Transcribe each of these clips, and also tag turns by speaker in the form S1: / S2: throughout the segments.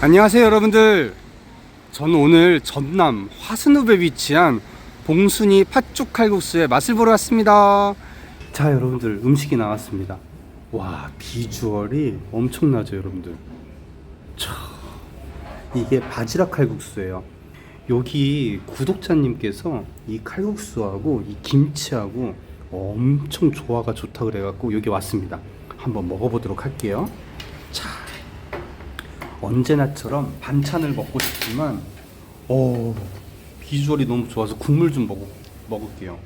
S1: 안녕하세요 여러분들. 저는 오늘 전남 화순읍에 위치한 봉순이 팥죽 칼국수의 맛을 보러 왔습니다. 자 여러분들 음식이 나왔습니다. 와 비주얼이 엄청나죠 여러분들. 차, 이게 바지락 칼국수예요. 여기 구독자님께서 이 칼국수하고 이 김치하고 엄청 조화가 좋다 그래갖고 여기 왔습니다. 한번 먹어보도록 할게요. 자 언제나처럼 반찬을 먹고 싶지만 어 비주얼이 너무 좋아서 국물 좀 먹, 먹을게요.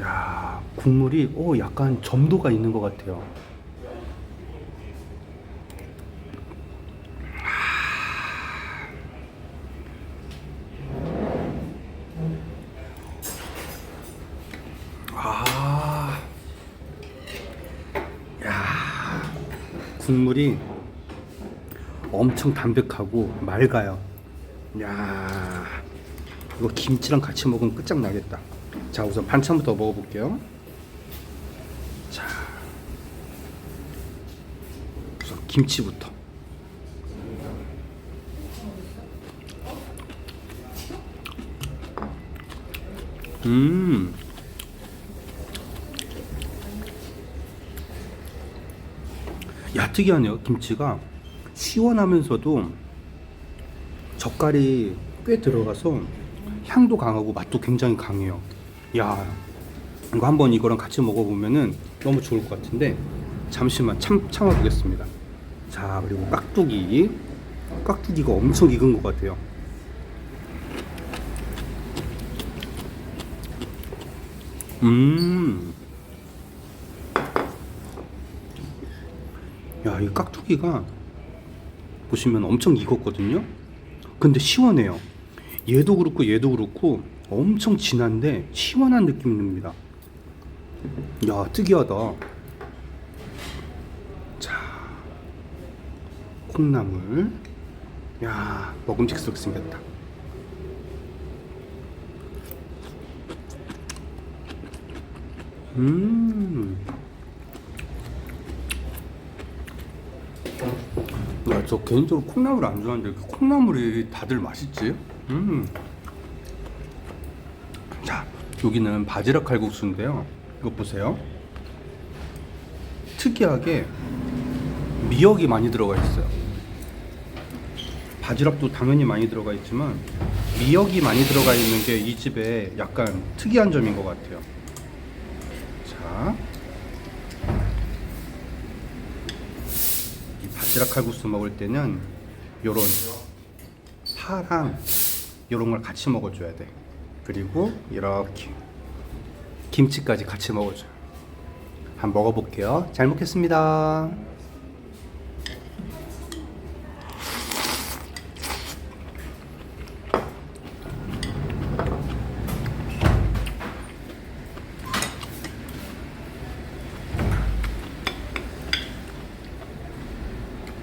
S1: 야 국물이 어 약간 점도가 있는 것 같아요. 아, 야 국물이 엄청 담백하고 맑아요. 야, 이거 김치랑 같이 먹으면 끝장나겠다. 자, 우선 반찬부터 먹어볼게요. 자, 우선 김치부터. 음. 야, 특이하네요. 김치가 시원하면서도 젓갈이 꽤 들어가서 향도 강하고 맛도 굉장히 강해요. 야, 이거 한번 이거랑 같이 먹어보면은 너무 좋을 것 같은데 잠시만 참 참아보겠습니다. 자, 그리고 깍두기, 깍두기가 엄청 익은 것 같아요. 음. 야, 이 깍두기가 보시면 엄청 익었거든요. 근데 시원해요. 얘도 그렇고 얘도 그렇고 엄청 진한데 시원한 느낌이 듭니다. 야, 특이하다. 자, 콩나물. 야, 먹음직스럽게 생겼다. 음. 야, 저 개인적으로 콩나물 안 좋아하는데 그 콩나물이 다들 맛있지? 음. 자, 여기는 바지락 칼국수인데요. 이거 보세요. 특이하게 미역이 많이 들어가 있어요. 바지락도 당연히 많이 들어가 있지만 미역이 많이 들어가 있는 게 이 집의 약간 특이한 점인 것 같아요. 자, 이 바지락 칼국수 먹을 때는 요런 파랑 요런 걸 같이 먹어줘야 돼. 그리고 이렇게 김치까지 같이 먹어줘요. 한번 먹어볼게요. 잘 먹겠습니다.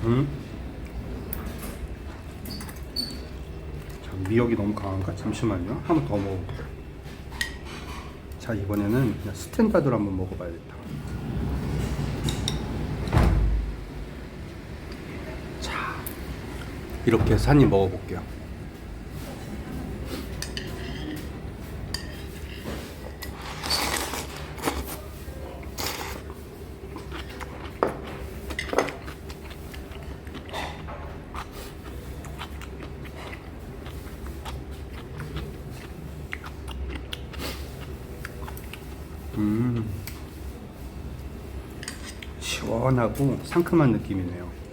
S1: 음. 자, 미역이 너무 강한가? 잠시만요. 한 번 더 먹어볼게요. 자, 이번에는 그냥 스탠다드로 한번 먹어봐야겠다. 자, 이렇게 입 먹어볼게요. 음. 시원하고 상큼한 느낌이네요.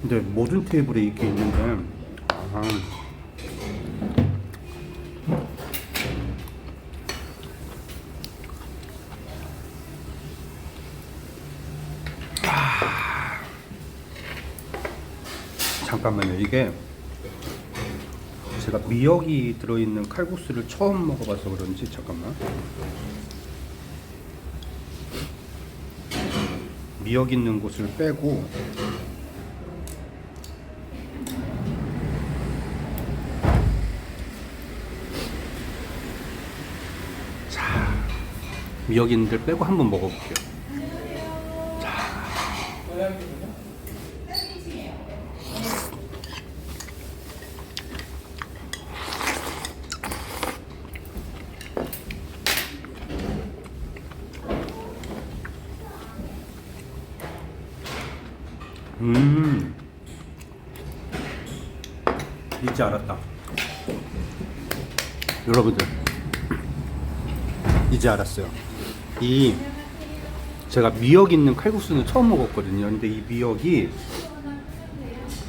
S1: 근데 모든 테이블에 이렇게 있는데 아, 잠깐만요. 이게 제가 미역이 들어있는 칼국수를 처음 먹어봐서 그런지 잠깐만. 미역 있는 곳을 빼고 미역 있는 데를 빼고 한번 먹어볼게요. 음. 이제 알았다. 여러분들. 이제 알았어요. 이 제가 미역 있는 칼국수는 처음 먹었거든요. 근데 이 미역이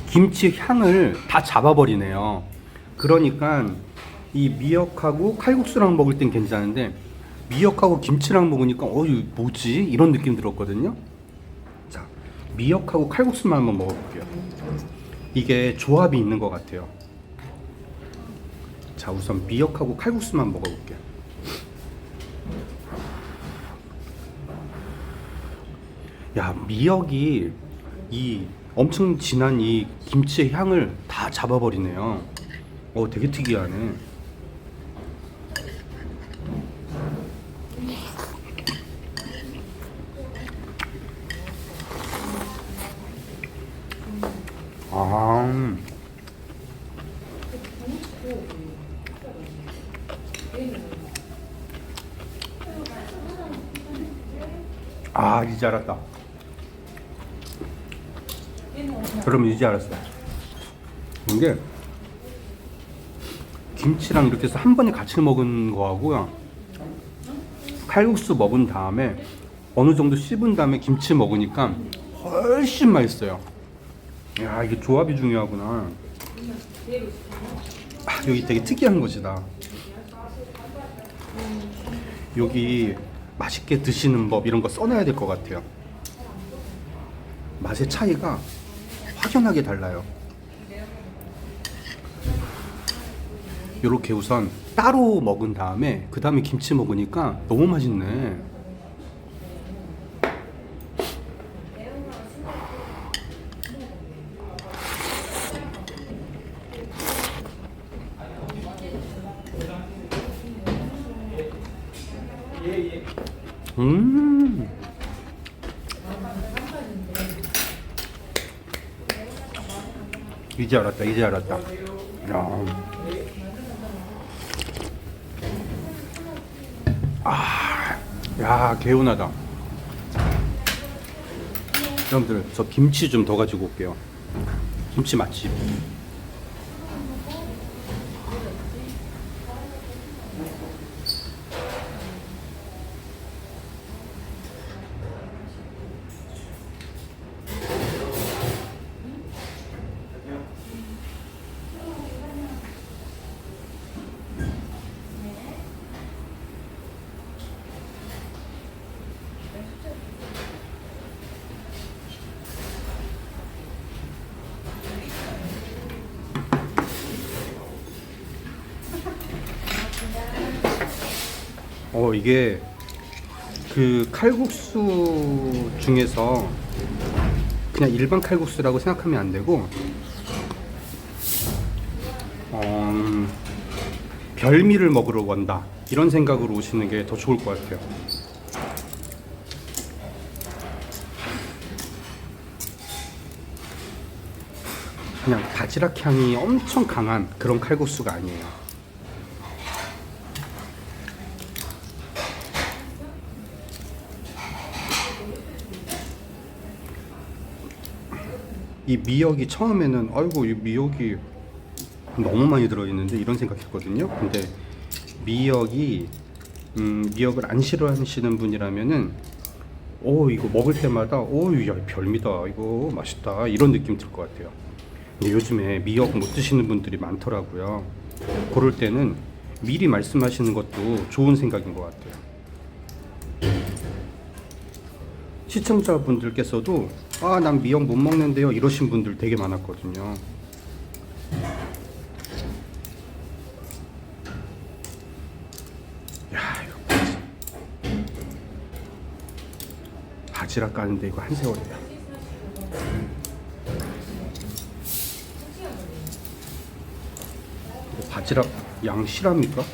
S1: 김치 향을 다 잡아버리네요. 그러니까 이 미역하고 칼국수랑 먹을 땐 괜찮은데 미역하고 김치랑 먹으니까 어이 뭐지 이런 느낌 들었거든요. 자 미역하고 칼국수만 한번 먹어볼게요. 이게 조합이 있는 것 같아요. 자 우선 미역하고 칼국수만 먹어볼게요. 야 미역이 이 엄청 진한 이 김치의 향을 다 잡아버리네요. 어 되게 특이하네. 아. 아 이제 알았다. 그럼 이제 알았어. 이게 김치랑 이렇게 해서 한 번에 같이 먹은 거하고요. 칼국수 먹은 다음에 어느 정도 씹은 다음에 김치 먹으니까 훨씬 맛있어요. 야 이게 조합이 중요하구나. 아, 여기 되게 특이한 곳이다. 여기 맛있게 드시는 법 이런 거 써놔야 될 것 같아요. 맛의 차이가 확연하게 달라요. 이렇게 우선 따로 먹은 다음에 그 다음에 김치 먹으니까 너무 맛있네. 음. 이제 알았다. 이제 알았다. 야. 아, 야 개운하다. 여러분들 저 김치 좀 더 가지고 올게요. 김치 맛집. 어 이게 그 칼국수 중에서 그냥 일반 칼국수라고 생각하면 안 되고 어, 음, 별미를 먹으러 온다 이런 생각으로 오시는 게 더 좋을 것 같아요. 그냥 바지락 향이 엄청 강한 그런 칼국수가 아니에요. 이 미역이 처음에는 아이고 이 미역이 너무 많이 들어있는데 이런 생각했거든요. 근데 미역이 음, 미역을 안 싫어하시는 분이라면은 오 이거 먹을 때마다 오야 별미다 이거 맛있다 이런 느낌 들 것 같아요. 근데 요즘에 미역 못 드시는 분들이 많더라고요. 그럴 때는 미리 말씀하시는 것도 좋은 생각인 것 같아요. 시청자분들께서도 아 난 미역 못 먹는데요 이러신 분들 되게 많았거든요. 야 이거 바지. 바지락 까는데 이거 한 세월이야. 바지락 양 실합니까? 야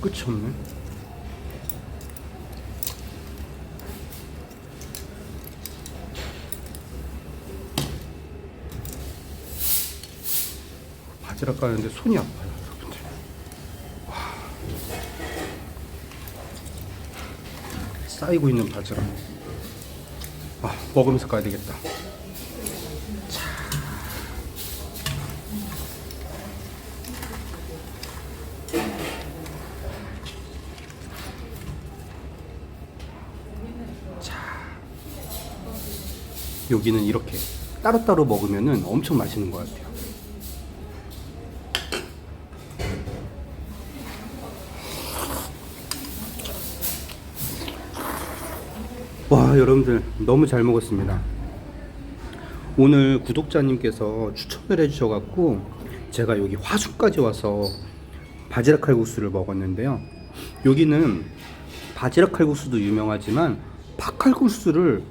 S1: 끝이 없네. 바지락 까는데 손이 아파요, 여러분들. 와. 쌓이고 있는 바지락. 아, 먹으면서 가야 되겠다. 여기는 이렇게 따로따로 먹으면은 엄청 맛있는 것 같아요. 와 여러분들 너무 잘 먹었습니다. 오늘 구독자님께서 추천을 해주셔갖고 제가 여기 화수까지 와서 바지락 칼국수를 먹었는데요. 여기는 바지락 칼국수도 유명하지만 팥칼국수를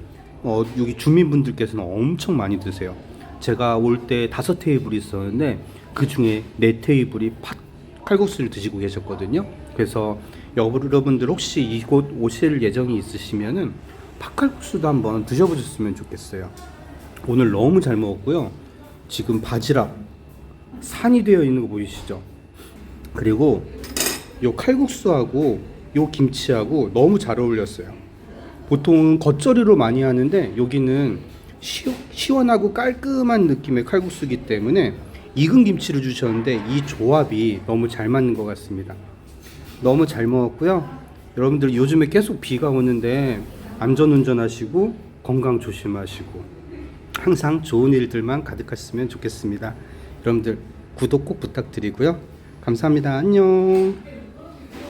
S1: 어, 여기 주민분들께서는 엄청 많이 드세요. 제가 올 때 다섯 테이블이 있었는데 그 중에 네 테이블이 팥 칼국수를 드시고 계셨거든요. 그래서 여러분들 혹시 이곳 오실 예정이 있으시면은 팥칼국수도 한번 드셔보셨으면 좋겠어요. 오늘 너무 잘 먹었고요. 지금 바지락 산이 되어 있는 거 보이시죠? 그리고 요 칼국수하고 요 김치하고 너무 잘 어울렸어요. 보통 겉절이로 많이 하는데 여기는 시, 시원하고 깔끔한 느낌의 칼국수기 때문에 익은 김치를 주셨는데 이 조합이 너무 잘 맞는 것 같습니다. 너무 잘 먹었고요. 여러분들 요즘에 계속 비가 오는데 안전 운전 하시고 건강 조심하시고 항상 좋은 일들만 가득하셨으면 좋겠습니다. 여러분들 구독 꼭 부탁드리고요. 감사합니다. 안녕.